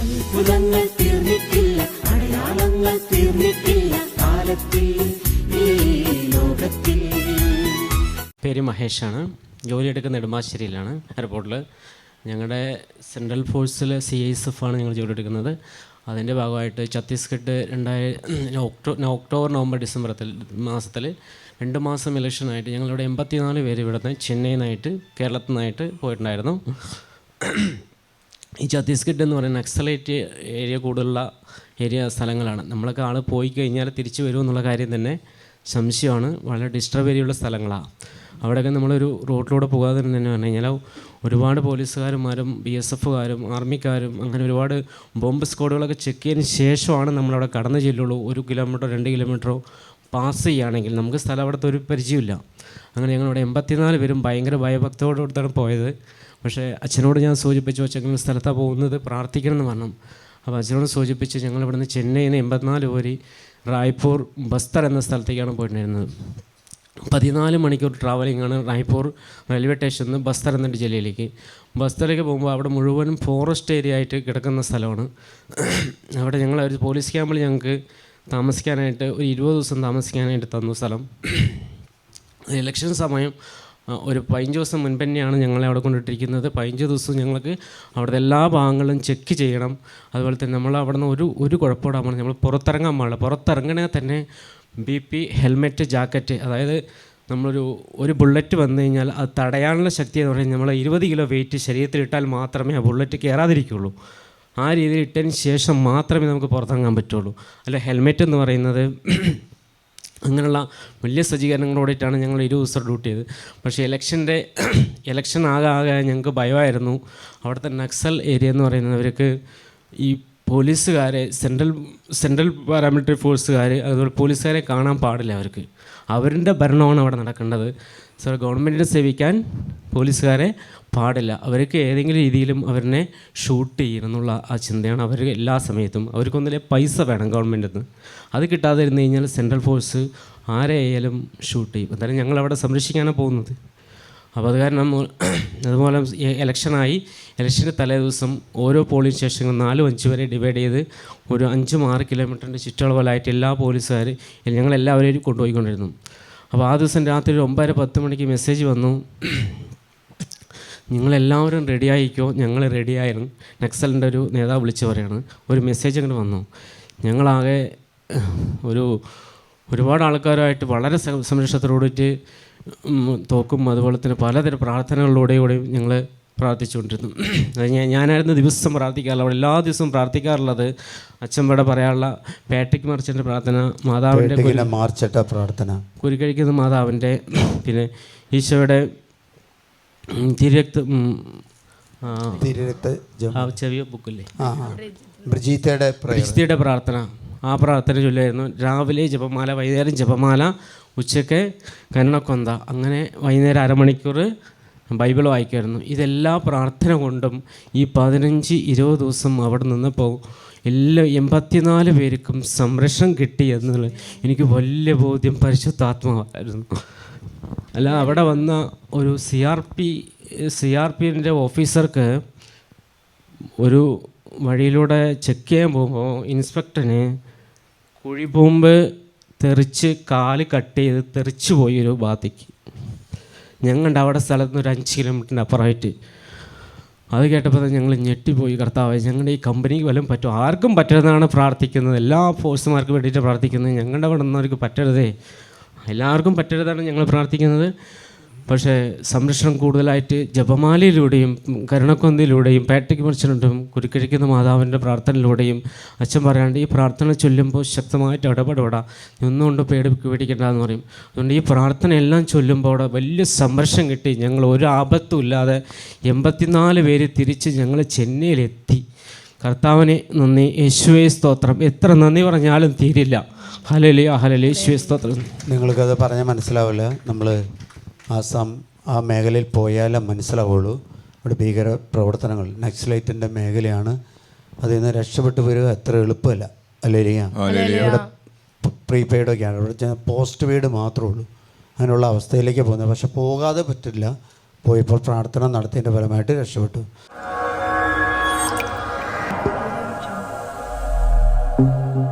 അത്ഭുതങ്ങൾ തീർന്നിട്ടില്ല അടയാളങ്ങൾ തീർന്നിട്ടില്ല കാലത്തിൽ ലോകത്തിൽ. പേര് മഹേഷാണ്. ജോലിയെടുക്കുന്ന നെടുമ്പാശ്ശേരിയിലാണ് എയർപോർട്ടിൽ ഞങ്ങളുടെ സെൻട്രൽ ഫോഴ്സിൽ സി ഐ എസ് എഫ് ആണ് ഞങ്ങൾ ജോലി എടുക്കുന്നത് അതിന്റെ ഭാഗമായിട്ട് ഛത്തീസ്ഗഡ് രണ്ടായിരം ഒക്ടോ ഒക്ടോബർ നവംബർ ഡിസംബറത്തിൽ മാസത്തിൽ രണ്ട് മാസം ഇലക്ഷനായിട്ട് ഞങ്ങളിവിടെ എൺപത്തിനാല് പേര് ഇവിടുന്ന് ചെന്നൈയിൽ നിന്നായിട്ട് കേരളത്തിൽ നിന്നായിട്ട് പോയിട്ടുണ്ടായിരുന്നു. ഈ ഛത്തീസ്ഗഡ് എന്ന് പറയുന്ന നക്സലൈറ്റ് ഏരിയ കൂടുതലുള്ള ഏരിയ സ്ഥലങ്ങളാണ്. നമ്മളൊക്കെ ആൾ പോയി കഴിഞ്ഞാൽ തിരിച്ചു വരുമെന്നുള്ള കാര്യം തന്നെ സംശയമാണ്. വളരെ ഡിസ്റ്റർബ് ഏരിയയുള്ള സ്ഥലങ്ങളാണ് അവിടെയൊക്കെ നമ്മളൊരു റോഡിലൂടെ പോകാതെ തന്നെ പറഞ്ഞു കഴിഞ്ഞാൽ ഒരുപാട് പോലീസുകാരന്മാരും ബി എസ് എഫുകാരും ആർമിക്കാരും അങ്ങനെ ഒരുപാട് ബോംബ് സ്ക്വാഡുകളൊക്കെ ചെക്ക് ചെയ്തതിന് ശേഷമാണ് നമ്മളവിടെ കടന്നു ചെല്ലുള്ളൂ. ഒരു കിലോമീറ്ററോ രണ്ട് കിലോമീറ്ററോ പാസ് ചെയ്യുകയാണെങ്കിൽ നമുക്ക് സ്ഥലം അവിടുത്തെ ഒരു പരിചയമില്ല അങ്ങനെ ഞങ്ങളിവിടെ എൺപത്തിനാല് പേരും ഭയങ്കര ഭയഭക്തോടുകൂടിയാണ് പോയത്. പക്ഷേ അച്ഛനോട് ഞാൻ സൂചിപ്പിച്ചു അച്ഛൻ സ്ഥലത്താണ് പോകുന്നത് പ്രാർത്ഥിക്കണം എന്ന് പറഞ്ഞു. അപ്പോൾ അച്ഛനോട് സൂചിപ്പിച്ച് ഞങ്ങൾ ഇവിടുന്ന് ചെന്നൈയിൽ നിന്ന് എൺപത്തിനാല് പോരി റായ്പൂർ ബസ്തർ എന്ന സ്ഥലത്തേക്കാണ് പോയിട്ടുണ്ടായിരുന്നത്. പതിനാല് മണിക്കൂർ ട്രാവലിംഗ് ആണ് റായ്പൂർ റെയിൽവേ സ്റ്റേഷനിൽ നിന്ന് ബസ്തർ എന്ന ജില്ലയിലേക്ക്. ബസ്തറിലേക്ക് പോകുമ്പോൾ അവിടെ മുഴുവനും ഫോറസ്റ്റ് ഏരിയ ആയിട്ട് കിടക്കുന്ന സ്ഥലമാണ്. അവിടെ ഞങ്ങൾ ഒരു പോലീസ് ക്യാമ്പിൽ ഞങ്ങൾക്ക് താമസിക്കാനായിട്ട് ഒരു ഇരുപത് ദിവസം താമസിക്കാനായിട്ട് തന്നു സ്ഥലം. ഇലക്ഷൻ സമയം ഒരു പതിനഞ്ച് ദിവസം മുൻപ് തന്നെയാണ് ഞങ്ങളെ അവിടെ കൊണ്ടിട്ടിരിക്കുന്നത്. പതിനഞ്ച് ദിവസം ഞങ്ങൾക്ക് അവിടുത്തെ എല്ലാ ഭാഗങ്ങളും ചെക്ക് ചെയ്യണം. അതുപോലെ തന്നെ നമ്മൾ അവിടെ നിന്ന് ഒരു ഒരു കുഴപ്പമിടാൻ പാടില്ല. നമ്മൾ പുറത്തിറങ്ങാൻ പാടില്ല. പുറത്തിറങ്ങണേ തന്നെ ബി പി ഹെൽമെറ്റ് ജാക്കറ്റ് അതായത് നമ്മളൊരു ഒരു ബുള്ളറ്റ് വന്നു കഴിഞ്ഞാൽ അത് തടയാനുള്ള ശക്തി എന്ന് പറഞ്ഞാൽ നമ്മൾ ഇരുപത് കിലോ വെയിറ്റ് ശരീരത്തിൽ ഇട്ടാൽ മാത്രമേ ആ ബുള്ളറ്റ് കയറാതിരിക്കുള്ളൂ ആ രീതിയിൽ ഇട്ടതിന് ശേഷം മാത്രമേ നമുക്ക് പുറത്തിറങ്ങാൻ പറ്റുള്ളൂ. അല്ല ഹെൽമെറ്റ് എന്ന് പറയുന്നത് അങ്ങനെയുള്ള വലിയ സജ്ജീകരണങ്ങളോടിട്ടാണ് ഞങ്ങൾ ഇരു ദിവസം ഡ്യൂട്ടി ചെയ്ത് പക്ഷേ ഇലക്ഷന്റെ ഇലക്ഷൻ ആകെ ആകെ ഞങ്ങൾക്ക് ഭയമായിരുന്നു. അവിടുത്തെ നക്സൽ ഏരിയ എന്ന് പറയുന്നവർക്ക് ഈ പോലീസുകാരെ സെൻട്രൽ സെൻട്രൽ പാരാമിലിറ്ററി ഫോഴ്സുകാർ അതുപോലെ പോലീസുകാരെ കാണാൻ പാടില്ല അവർക്ക്. അവരുടെ ഭരണമാണ് അവിടെ നടക്കേണ്ടത്. സോ ഗവൺമെന്റിനെ സേവിക്കാൻ പോലീസുകാരെ പാടില്ല. അവർക്ക് ഏതെങ്കിലും രീതിയിലും അവരെ ഷൂട്ട് ചെയ്യണം എന്നുള്ള ആ ചിന്തയാണ് അവർ എല്ലാ സമയത്തും. അവർക്കൊന്നിലെ പൈസ വേണം ഗവൺമെന്റിൽ നിന്ന് അത് കിട്ടാതിരുന്നു കഴിഞ്ഞാൽ സെൻട്രൽ ഫോഴ്സ് ആരെയായാലും ഷൂട്ട് ചെയ്യും. എന്തായാലും ഞങ്ങളവിടെ സംരക്ഷിക്കാനാണ് പോകുന്നത്. അപ്പോൾ അത് കാരണം അതുപോലെ ഇലക്ഷനായി ഇലക്ഷന്റെ തലേ ദിവസം ഓരോ പോളിംഗ് സ്റ്റേഷനും നാലും അഞ്ച് വരെ ഡിവൈഡ് ചെയ്ത് ഒരു അഞ്ചും ആറ് കിലോമീറ്ററിന്റെ ചുറ്റളവിലായിട്ട് എല്ലാ പോലീസുകാർ ഞങ്ങളെല്ലാവരെയും കൊണ്ടുപോയിക്കൊണ്ടിരുന്നു. അപ്പോൾ ആ ദിവസം രാത്രി ഒരു ഒമ്പതര പത്ത് മണിക്ക് മെസ്സേജ് വന്നു. നിങ്ങളെല്ലാവരും റെഡി ആയിക്കോ? ഞങ്ങൾ റെഡിയായിരുന്നു നക്സലിന്റെ ഒരു നേതാവ് വിളിച്ചു പറയാണ്. ഒരു മെസ്സേജ് അങ്ങനെ വന്നു. ഞങ്ങളാകെ ഒരു ഒരുപാട് ആൾക്കാരുമായിട്ട് വളരെ സംരക്ഷണത്തോടുകൂടിയിട്ട് തോക്കും അതുപോലെ തന്നെ പലതരം പ്രാർത്ഥനകളിലൂടെയും ഞങ്ങൾ പ്രാർത്ഥിച്ചുകൊണ്ടിരുന്നു. അത് ഞാൻ ഞാനായിരുന്നു ദിവസം പ്രാർത്ഥിക്കാറുള്ള അവിടെ എല്ലാ ദിവസവും പ്രാർത്ഥിക്കാറുള്ളത് അച്ഛൻ പറയാനുള്ള പാട്രിക് മറിച്ചന്റെ പ്രാർത്ഥന മാതാവിന്റെ മാർച്ചട്ട പ്രാർത്ഥന. കുരുക്കഴിക്കുന്ന മാതാവിന്റെ പിന്നെ ഈശോയുടെ തിരക്ത് തിരക്ത ചെവിയ ബുക്കില്ലേ. ബ്രിജീത്തയുടെ പ്രയർ പ്രാർത്ഥന. ആ പ്രാർത്ഥന ചൊല്ലായിരുന്നു രാവിലെ ജപമാല വൈകുന്നേരം ജപമാല ഉച്ചയ്ക്ക് കരുണക്കൊന്ത. അങ്ങനെ വൈകുന്നേരം അരമണിക്കൂർ ബൈബിൾ വായിക്കുമായിരുന്നു. ഇതെല്ലാ പ്രാർത്ഥന കൊണ്ടും ഈ പതിനഞ്ച് ഇരുപത് ദിവസം അവിടെ നിന്നപ്പോൾ എല്ലാ എൺപത്തിനാല് പേർക്കും സംരക്ഷണം കിട്ടി എന്നുള്ളത് എനിക്ക് വലിയ ബോധ്യം പരിശുദ്ധാത്മാവായിരുന്നു. അല്ല അവിടെ വന്ന ഒരു C R P C R പിന്റെ ഓഫീസർക്ക് ഒരു വഴിയിലൂടെ ചെക്ക് ചെയ്യാൻ പോകുമ്പോൾ ഇൻസ്പെക്ടറിന് കുഴിബോംബ് തെറിച്ച് കാൽ കട്ട് ചെയ്ത് തെറിച്ച് പോയി ഒരു ഭാഗത്തേക്ക്. ഞങ്ങളുടെ അവിടെ സ്ഥലത്ത് നിന്ന് ഒരു അഞ്ച് കിലോമീറ്ററിന്റെ അപ്പുറമായിട്ട്. അത് കേട്ടപ്പോൾ ഞങ്ങൾ ഞെട്ടിപ്പോയി കർത്താവ് ഞങ്ങളുടെ ഈ കമ്പനിക്ക് വല്ലതും പറ്റും? ആർക്കും പറ്റരുതെന്നാണ് പ്രാർത്ഥിക്കുന്നത്. എല്ലാ ഫോഴ്സുമാർക്കും വേണ്ടിയിട്ട് പ്രാർത്ഥിക്കുന്നത്. ഞങ്ങളുടെ അവിടെ നിന്നവർക്ക് പറ്റരുതേ. എല്ലാവർക്കും പറ്റരുതാണ് ഞങ്ങൾ പ്രാർത്ഥിക്കുന്നത്. പക്ഷേ സംരക്ഷണം കൂടുതലായിട്ട് ജപമാലയിലൂടെയും കരുണക്കൊന്തിലൂടെയും പാട്രിക് മർച്ചനുണ്ടും കുരുക്കഴിക്കുന്ന മാതാവിന്റെ പ്രാർത്ഥനയിലൂടെയും അച്ഛൻ പറയാണ്ട് ഈ പ്രാർത്ഥന ചൊല്ലുമ്പോൾ ശക്തമായിട്ട് ഇടപെടപ്പെടാം ഒന്നുകൊണ്ട് പേടി പേടിക്കേണ്ടതെന്ന് പറയും. അതുകൊണ്ട് ഈ പ്രാർത്ഥന എല്ലാം ചൊല്ലുമ്പോൾ അവിടെ വലിയ സംരക്ഷണം കിട്ടി. ഞങ്ങൾ ഒരു ആപത്തും ഇല്ലാതെ എൺപത്തിനാല് പേര് തിരിച്ച് ഞങ്ങൾ ചെന്നൈയിലെത്തി. കർത്താവിനെ നന്ദി. യേശുവേ സ്തോത്രം. എത്ര നന്ദി പറഞ്ഞാലും തീരില്ല. ഹലലി ഹലലി യേശുവേ സ്തോത്രം. നിങ്ങൾക്കത് പറഞ്ഞാൽ മനസ്സിലാവില്ല. നമ്മൾ ആസാം ആ മേഖലയിൽ പോയാലേ മനസ്സിലാവുള്ളൂ. അവിടെ ഭീകര പ്രവർത്തനങ്ങൾ. നക്സലൈറ്റിന്റെ മേഖലയാണ്. അതിൽ നിന്ന് രക്ഷപ്പെട്ടു വരിക അത്ര എളുപ്പമല്ല. അവിടെ ലിയ? ഇവിടെ പ്രീപെയ്ഡൊക്കെയാണ് ഇവിടെ പോസ്റ്റ് പെയ്ഡ് മാത്രമേ ഉള്ളൂ. അങ്ങനെയുള്ള അവസ്ഥയിലേക്ക് പോകുന്നത്. പക്ഷെ പോകാതെ പറ്റില്ല. പോയപ്പോൾ പ്രാർത്ഥന നടത്തിയതിന്റെ ഫലമായിട്ട് രക്ഷപ്പെട്ടു. ആ